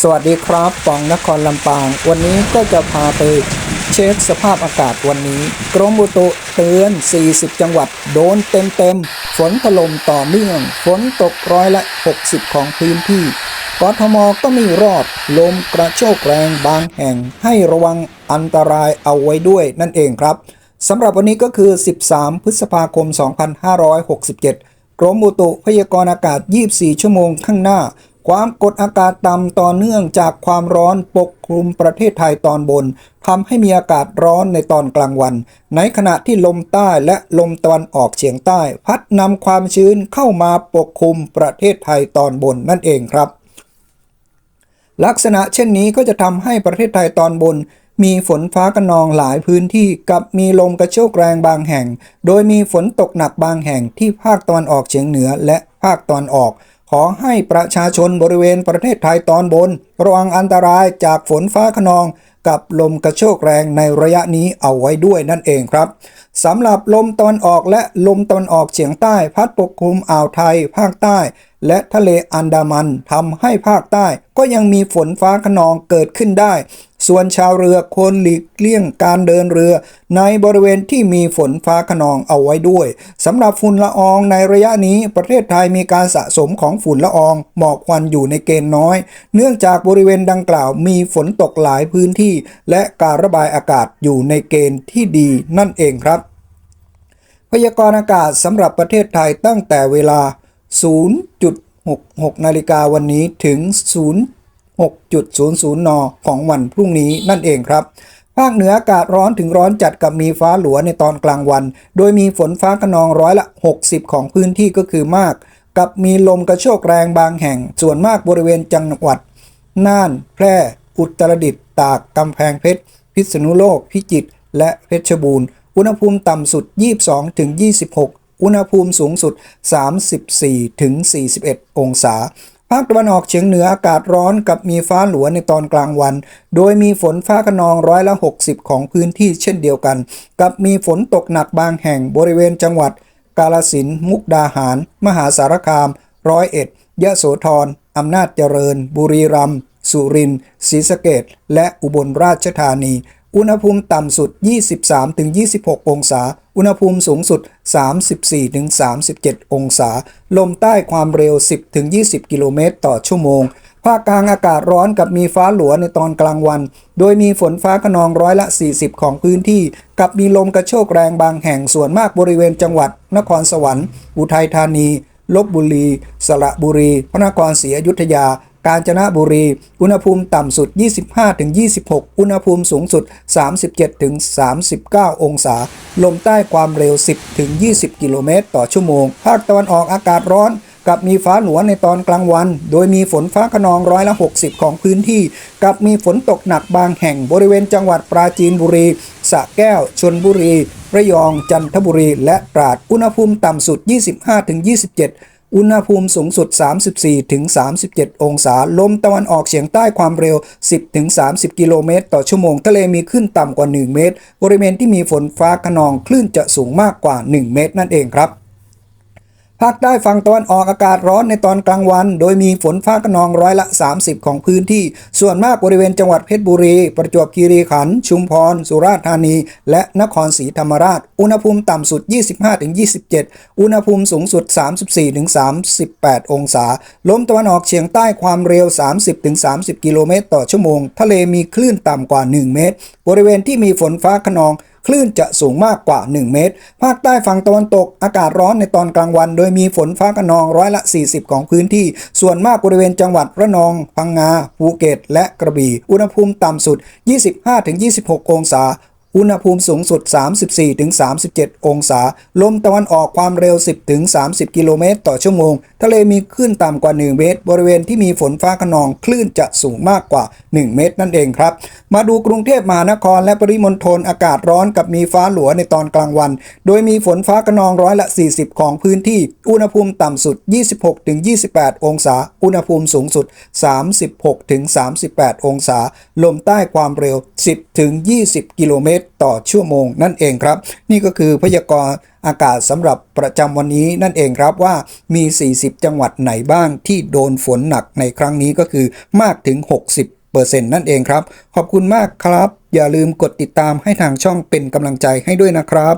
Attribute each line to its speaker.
Speaker 1: สวัสดีครับปองนครลำปาง วันนี้ก็จะพาไปเช็คสภาพอากาศวันนี้ กรมอุตุเตือน 40 จังหวัด โดนเต็มๆ ฝนถล่มต่อเนื่อง ฝนตกร้อยละ 60 ของพื้นที่กทมก็มีรอบลมกระโชกแรงบางแห่ง ให้ระวังอันตรายเอาไว้ด้วยนั่นเองครับสำหรับวันนี้ก็คือ 13 พฤษภาคม 2567 กรมอุตุพยากรณ์อากาศ 24 ชั่วโมงข้างหน้า ความกดอากาศต่ำต่อเนื่องจากความร้อนปกคลุมประเทศไทยตอนบนทำให้มีอากาศร้อนในตอนกลางวัน ในขณะที่ลมใต้และลมตะวันออกเฉียงใต้ พัดนำความชื้นเข้ามาปกคลุมประเทศไทยตอนบนนั่นเองครับ ลักษณะเช่นนี้ก็จะทำให้ประเทศไทยตอนบนมีฝนฟ้าคะนองหลายพื้นที่กับมีลมกระโชกแรงบางแห่ง โดยมีฝนตกหนักบางแห่งที่ภาคตะวันออกเฉียงเหนือและภาคตะวันออก อให้ประชาชนบริเวณประเทศไทยตอนบน ระวังอันตรายจากฝนฟ้าคะนอง กับลมกระโชกแรงในระยะนี้เอาไว้ด้วยนั่นเองครับสำหรับลมตะวันออกและลมตะวันออกเฉียงใต้ พัดปกคลุมอ่าวไทย ภาคใต้ และทะเลอันดามันทำให้ภาคใต้ ก็ยังมีฝนฟ้าคะนองเกิดขึ้นได้ ส่วนชาวเรือควรหลีกเลี่ยงการเดินเรือ ในบริเวณที่มีฝนฟ้าคะนองเอาไว้ด้วยสำหรับฝุ่นละอองในระยะนี้ประเทศไทยมีการสะสมของฝุ่นละออง หมอกควันอยู่ในเกณฑ์น้อย เนื่องจากบริเวณดังกล่าวมีฝนตกหลายพื้นที่ และการระบายอากาศอยู่ในเกณฑ์ที่ดีนั่นเองครับ พยากรณ์อากาศสำหรับประเทศไทยตั้งแต่เวลา 0.66 นาฬิกาวันนี้ถึง 0 6.00 น ของวันพรุ่งนี้นั่นเองครับภาคเหนืออากาศร้อนถึงร้อนจัดกับมีฟ้าหลัวในตอนกลางวัน โดยมีฝนฟ้าขนองร้อยละ 60 ของพื้นที่ก็คือมาก กับมีลมกระโชกแรงบางแห่ง ส่วนมากบริเวณจังหวัด น่าน แพร่ อุตรดิตถ์ ตาก กำแพงเพชร พิษณุโลก พิจิตร และเพชรบูรณ์ อุณหภูมิต่ำสุด 22ถึง26 อุณหภูมิสูงสุด 34ถึง41 องศา ภาคตะวันออกเฉียงเหนืออากาศร้อนกับมีฟ้าหลัวในตอนกลางวัน โดยมีฝนฟ้าคะนองร้อยละ 60 ของพื้นที่เช่นเดียวกัน กับมีฝนตกหนักบางแห่งบริเวณจังหวัด กาลสินมุกดาหาร มหาสารคาม ร้อยเอ็ด ยะโสธรอำนาจเจริญ บุรีรัมย์สุรินทร์ศรีสะเกดและอุบลราชธานี อุณหภูมิต่ำสุด 23-26 องศา อุณหภูมิสูงสุด 34-37 องศา ลมใต้ความเร็ว 10-20 กิโลเมตรต่อชั่วโมง ภาคกลางอากาศร้อนกับมีฟ้าหลัวในตอนกลางวัน โดยมีฝนฟ้าขนองร้อยละ 40 ของพื้นที่ กับมีลมกระโชกแรงบางแห่งส่วนมากบริเวณจังหวัด นครสวรรค์ อุทัยธานี ลบบุรี สระบุรี พระนครศรีอยุธยา กาญจนบุรี อุณหภูมิต่ำสุด 25-26 อุณหภูมิสูงสุด 37-39 องศา ลมใต้ความเร็ว 10-20 กิโลเมตรต่อชั่วโมง ภาคตะวันออกอากาศร้อนกับมีฟ้าหลัวในตอนกลางวัน โดยมีฝนฟ้าขนองร้อยละ 60 ของพื้นที่ กับมีฝนตกหนักบางแห่งบริเวณจังหวัดปราจีนบุรี สระแก้ว ชนบุรี ระยอง จันทบุรี และตราด อุณหภูมิต่ำสุด 25-27 อุณหภูมิสูงสุด 34-37 องศา ลมตะวันออกเฉียงใต้ความเร็ว 10-30 กิโลเมตร ต่อชั่วโมง ทะเลมีขึ้นต่ำกว่า 1 เมตร บริเวณที่มีฝนฟ้าขนองคลื่นจะสูงมากกว่า 1 เมตรนั่นเองครับ ภาคใต้ฝั่งตะวันออกอากาศร้อนในตอนกลางวัน โดยมีฝนฟ้าคะนองร้อยละ 30 ของพื้นที่ ส่วนมากบริเวณจังหวัดเพชรบุรี ประจวบคีรีขันธ์ชุมพร สุราษฎร์ธานี และนครศรีธรรมราช อุณหภูมิต่ำสุด 25-27 อุณหภูมิสูงสุด 34-38 องศา ลมตะวันออกเฉียงใต้ความเร็ว 30-30 กิโลเมตรต่อชั่วโมง ทะเลมีคลื่นต่ำกว่า 1 เมตร บริเวณที่มีฝนฟ้าคะนอง คลื่นจะสูงมากกว่า 1 เมตร ภาคใต้ฝั่งตะวันตกอากาศร้อนในตอนกลางวัน โดยมีฝนฟ้าคะนองร้อยละ 40 ของพื้นที่ ส่วนมากบริเวณจังหวัดระนอง พังงา ภูเก็ต และกระบี่ อุณหภูมิต่ำสุด 25-26 องศา อุณหภูมิสูงสุด 34-37 องศา ลมตะวันออกความเร็ว 10-30 กิโลเมตรต่อชั่วโมง ทะเลมีคลื่นต่ำกว่า 1 เมตร บริเวณที่มีฝนฟ้าคะนอง คลื่นจะสูงมากกว่า 1 เมตรนั่นเองครับ มาดูกรุงเทพมหานครและปริมณฑลอากาศร้อนกับมีฟ้าหลัวในตอนกลางวัน โดยมีฝนฟ้าคะนองร้อยละ 40 ของพื้นที่ อุณหภูมิต่ำสุด 26-28 องศา อุณหภูมิสูงสุด 36-38 องศา ลมใต้ความเร็ว 10-20 กิโลเมตรต่อชั่วโมงนั่นเองครับ นี่ก็คือพยากรณ์อากาศสำหรับประจำวันนี้นั่นเองครับว่ามี 40 จังหวัดไหนบ้างที่โดนฝนหนักในครั้งนี้ก็คือมากถึง 60เปอร์เซ็นต์นั่นเองครับ ขอบคุณมากครับ อย่าลืมกดติดตามให้ทางช่องเป็นกำลังใจให้ด้วยนะครับ